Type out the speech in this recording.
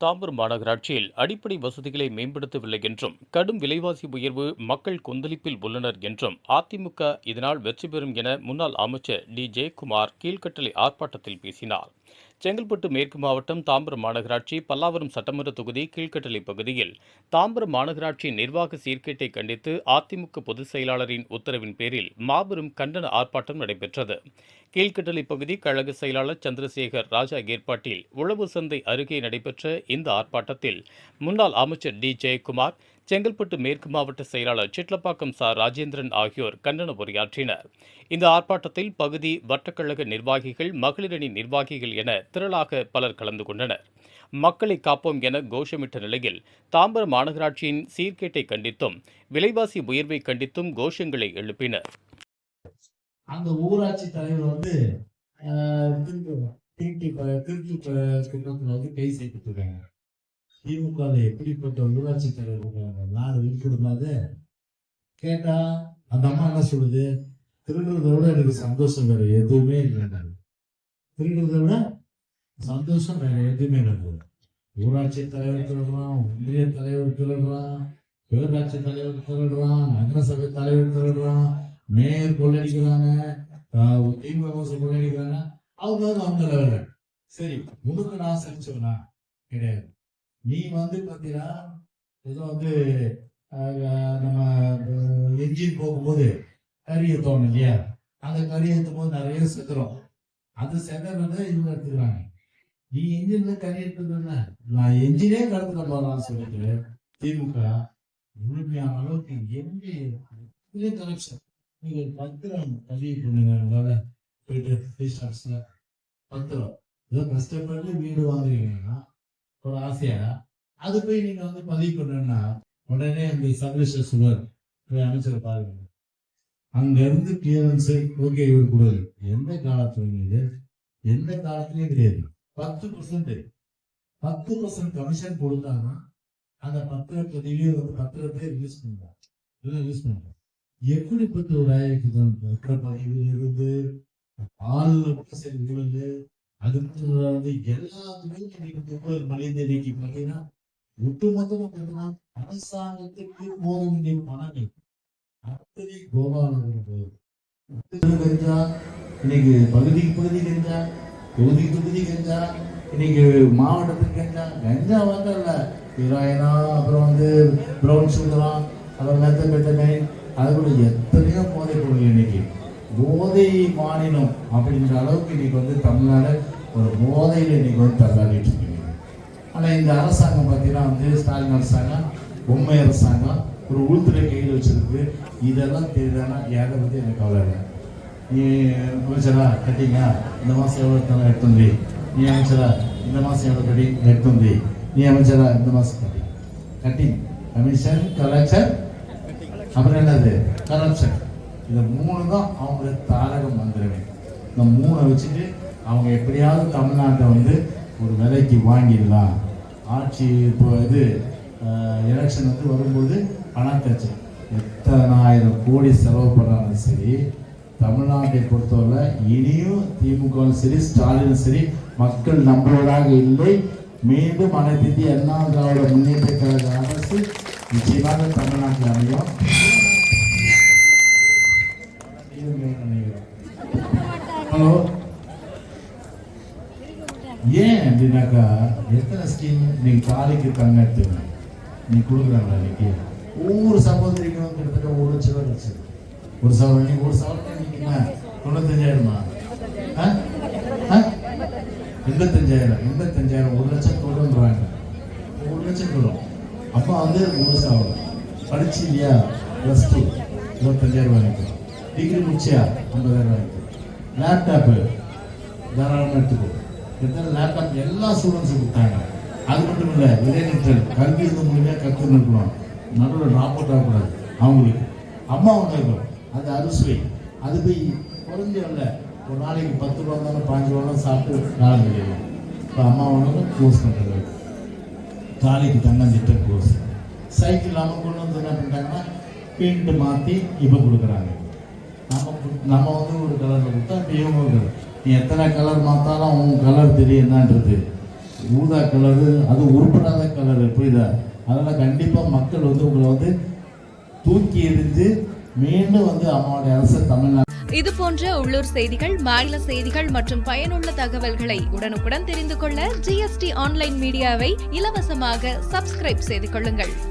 தாம்பரம் மாநகராட்சியில் அடிப்படை வசதிகளை மேம்படுத்தவில்லை என்றும் கடும் விலைவாசி உயர்வு மக்கள் கொந்தளிப்பில் உள்ளனர் என்றும் அதிமுக இதனால் வெற்றி பெறும் என முன்னாள் அமைச்சர் டி. ஜெயக்குமார் கீழ்கட்டளை ஆர்ப்பாட்டத்தில் பேசினார். செங்கல்பட்டு மேற்கு மாவட்டம் தாம்பரம் மாநகராட்சி பல்லாவரம் சட்டமன்ற தொகுதி கீழ்கட்டளை பகுதியில் தாம்பரம் மாநகராட்சி நிர்வாக சீர்கேட்டை கண்டித்து அதிமுக பொதுச் செயலாளரின் உத்தரவின் பேரில் மாபெரும் கண்டன ஆர்ப்பாட்டம் நடைபெற்றது. கீழ்கட்டளை பகுதி கழக செயலாளர் சந்திரசேகர் ராஜா ஏற்பாட்டில் உழவு சந்தை அருகே நடைபெற்ற இந்த ஆர்ப்பாட்டத்தில் முன்னாள் அமைச்சர் டி. ஜெயக்குமார் செங்கல்பட்டு மேற்கு மாவட்ட செயலாளர் சிட்லப்பாக்கம் சா ராஜேந்திரன் ஆகியோர் கண்டன உரையாற்றினர். இந்த ஆர்ப்பாட்டத்தில் பகுதி வட்டக்கழக நிர்வாகிகள் மகளிரணி நிர்வாகிகள் என திரளாக பலர் கலந்து கொண்டனர். மக்களை காப்போம் என கோஷமிட்ட நிலையில் தாம்பரம் மாநகராட்சியின் சீர்கேட்டை கண்டித்தும் விலைவாசி உயர்வை கண்டித்தும் கோஷங்களை எழுப்பினர். அந்த ஊராட்சி தலைவர் வந்து திருட்டு திருட்டு வந்து கை இருக்காங்க. திமுகவில் எப்படிப்பட்ட ஊராட்சி தலைவர் நாடு விருப்பக்கூடாது கேட்டா அந்த அம்மா என்ன சொல்லுது? திருடுறதை விட எனக்கு சந்தோஷம் வேற எதுவுமே இல்லை திருடுறதை விட சந்தோஷம் வேற எதுவுமே நடக்குது ஊராட்சி தலைவர் திருடுறான் ஒன்றிய தலைவர் திருடுறான் பேராட்சி தலைவர் திருடுறான் நகரசபை தலைவர் திருடுறான் மேயர் கொள்ளடிக்கிறாங்க திமுக கொள்ளடிக்கிறாங்க. அவங்க அவங்க லெவலில் சரி முழுக்க நான் சரிச்சவனா கிடையாது. நீ வந்து பார்த்தீங்கன்னா ஏதோ வந்து நம்ம என்ஜின் போகும்போது கறி ஏற்றோம் இல்லையா? அந்த கறி ஏற்றும் போது நிறைய செதுறோம். அது செதறத இவங்க எடுத்துக்கிறாங்க. நீ என்ஜின்ல கறி எடுத்துக்கிறல நான் என்ஜினே கடத்துக்க போறான்னு சொல்லிட்டு திமுக முழுமையான அளவுக்கு எங்கே இதே கனெக்ஷன் பத்திரம் பதிவு பண்ணுங்க உங்களால போயிட்டு பத்திரம். ஏதோ கஷ்டப்பட்டு வீடு வாங்குறீங்கன்னா ஒரு ஆசையா? அது போய் நீங்க வந்து பதிவு பண்ணணும்னா உடனே அந்த சர்வீச சுவர் அமைச்சர் அமைச்சரை பாருங்க. அங்க இருந்து கிளியரன்ஸ் ஓகே இவர் கூடாது எந்த காலத்துல இது? எந்த காலத்துலயும் கிடையாது. பத்து பர்சன்ட் பத்து பர்சன்ட் கமிஷன் கொடுத்தாங்கன்னா அந்த பத்திரப்பதிவே வந்து பத்திரத்தை ரிலீஸ் பண்ணுறாங்க ரிலீஸ் பண்ணுறாங்க எப்படிப்பட்ட ஒரு ஆயிரத்தி பத்திரப்பதிவு இருந்து ஆளுநர் சரி ஊழல் அதுக்கு வந்து எல்லாத்துமே இன்னைக்கு ஊழல் மனித இன்னைக்கு பார்த்தீங்கன்னா ஒட்டுமொத்தமா பார்த்தீங்கன்னா அரசாங்கத்துக்கு போக வேண்டிய பணங்கள். அத்தனை கோபாலன் போகுது கஞ்சா இன்னைக்கு பகுதிக்கு பகுதி கஞ்சா தொகுதி தொகுதி கஞ்சா இன்னைக்கு மாவட்டத்துக்கு கஞ்சா கஞ்சா வந்து இல்லை. ஹீரோயினா அப்புறம் வந்து ப்ரௌன் சுகரா அப்புறம் மெத்த அது கூட எத்தனையோ போதை பொருள் இன்னைக்கு. போதை மாநிலம் அப்படின்ற அளவுக்கு இன்னைக்கு வந்து தமிழ்நாடு ஒரு போதையில் இன்னைக்கு வந்து தள்ளாடிட்டு இருக்கு ஆனால் இந்த அரசாங்கம் பார்த்தீங்கன்னா வந்து ஸ்டாலின் அரசாங்கம் பொம்மை அரசாங்கம் ஒரு உள்துறை கையில் வச்சிருக்கு. இதெல்லாம் தெரியுதானா யாரை பற்றி எனக்கு கவலை இல்லை நீ அமைச்சரா கட்டிங்க. இந்த மாதம் எவ்வளோ தலை எடுத்துந்தி நீ? அமைச்சரா இந்த மாதம் எவ்வளோ கட்டி எடுத்துந்தி நீ? அமைச்சரா இந்த மாதம் கட்டி. கட்டி கமிஷன் கலெக்ஷன். அப்புறம் என்னது? கரப்ஷன் இந்த மூணு தான் அவங்க தாரக மந்திரமே. இந்த மூணை வச்சுட்டு அவங்க எப்படியாவது தமிழ்நாட்டை வந்து ஒரு விலைக்கு வாங்கிடலாம். ஆட்சி இப்போ இது எலெக்ஷன் வந்து வரும்போது பணத்தச்சு எத்தனாயிரம் கோடி செலவு பண்ணாலும் சரி தமிழ்நாட்டை பொறுத்தவரை இனியும் திமுகவும் சரி ஸ்டாலினும் சரி மக்கள் நம்புவதாக இல்லை. மீண்டும் அனைத்து இந்திய அண்ணா திராவிட முன்னேற்ற கழக அரசு நிச்சயமாக தமிழ்நாட்டில் அமையும். ஏன் அப்படின்னாக்கா எத்தனை ஸ்கீம் நீங்க தாலிக்கு தங்கத்து நீ கொடுக்குறாங்களா இன்னைக்கு? ஒவ்வொரு சகோதரிக்கும் கிட்டத்தட்ட ஒரு லட்சம் ரூபா வச்சு ஒரு சவரன் நீ ஒரு சவரன் நீங்க தொண்ணூத்தஞ்சாயிரமா? ஆ? ஆ? எண்பத்தஞ்சாயிரம் எண்பத்தஞ்சாயிரம் ஒரு லட்சம் கொடுன்றாங்க. ஒரு லட்சம் கொடுக்கும் அப்பா வந்து ஒரு சவரன் படிச்சு இல்லையா? ப்ளஸ் டூ இருபத்தஞ்சாயிரம் வாங்கிக்கிறோம் டிகிரி முடிச்சியா? ஐம்பதாயிரம் வாங்கிக்கிறோம் லேப்டாப்பு தாராளமாக எடுத்துக்கோ. எத்தனை லேப்டாப் எல்லா ஸ்டூடெண்ட்ஸும் கொடுத்தாங்க. அது மட்டும் இல்லை இடைநிற்றல் கல்வி இந்த மூலியமாக கற்று நிற்கணும் நடுவில் ட்ராப் அவுட் ஆகக்கூடாது. அவங்களுக்கு. அம்மா ஒன்று அது அறுசுவை. அது போய் குறைஞ்ச இல்லை. ஒரு நாளைக்கு பத்து ரூபா தானே பாஞ்சு ரூபா சாப்பிட்டு காலம் கிடைக்கும் இப்போ அம்மா ஒன்று க்ளோஸ் பண்ணுறது தாலிக்கு தன்னஞ்சிட்ட திட்டம் க்ளோஸ் சைக்கிள் நம்ம கொண்டு வந்து என்ன பண்ணிட்டாங்கன்னா பெயிண்ட் மாற்றி இப்போ கொடுக்குறாங்க. நம்ம நம்ம வந்து ஒரு கலரில் கொடுத்தா இப்போ இவங்க நீ எத்தனை கலர் மாற்றாலும் உன் கலர் தெரியும் ஊதா கலரு அது உருப்படாத கலரு புரியுதா? அதனால் கண்டிப்பாக மக்கள் வந்து உங்களை வந்து தூக்கி எறிந்து மீண்டும் வந்து அம்மாவுடைய அரசு தமிழ்நாடு இது போன்ற உள்ளூர் செய்திகள் மாநில செய்திகள் மற்றும் பயனுள்ள தகவல்களை உடனுக்குடன் தெரிந்து கொள்ள ஜிஎஸ்டி ஆன்லைன் மீடியாவை இலவசமாக சப்ஸ்கிரைப் செய்து கொள்ளுங்கள்.